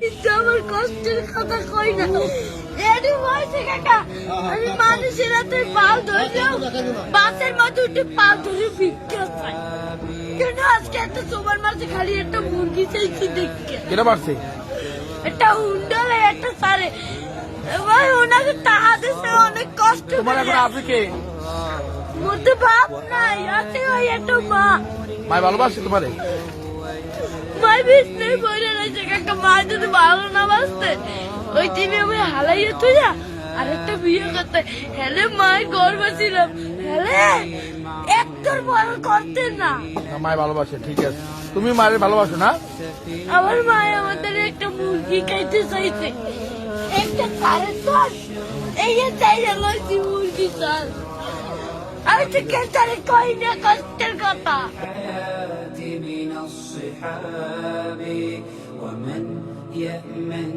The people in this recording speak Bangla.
কিন্তু আমার কষ্টের কথা কই না। এডি হয়েছে কাকা আমি মানুষের হাতে ধরলেও বাসের মধ্যে উঠে পাল ধরে ভিক্ষা কেন আজকে একটা তোমার মাঝে খালি একটা মুরগি চাইছি দেখতে? পারছে একটা হুন্ডালে একটা সারে। ভাই ওনাকে টাকা দিতে অনেক কষ্ট তোমার এখন আছে কে? মধ্যে বাপ নাই আছে ওই একটা মা। ভালোবাসে তোমারে? মাই যদি ভালো না বাসতে ওই দিনে আমি হালাইয়ে তুই যা আরেকটা বিয়ে করতে হেলে মায়ের গর্ব ছিলাম হেলে একটার বড় করতে না না, মায় ভালোবাসে ঠিক আছে তুমি মায়ের ভালোবাসো না আমার মায় আমাদের একটা মুরগি খাইতে চাইছে একটা সাড়ে দশ এই যে চাইলে লইছি মুরগি চাল আমি তো কেতারে কই না কষ্টের কথা من الصحاب ومن Yeah, man.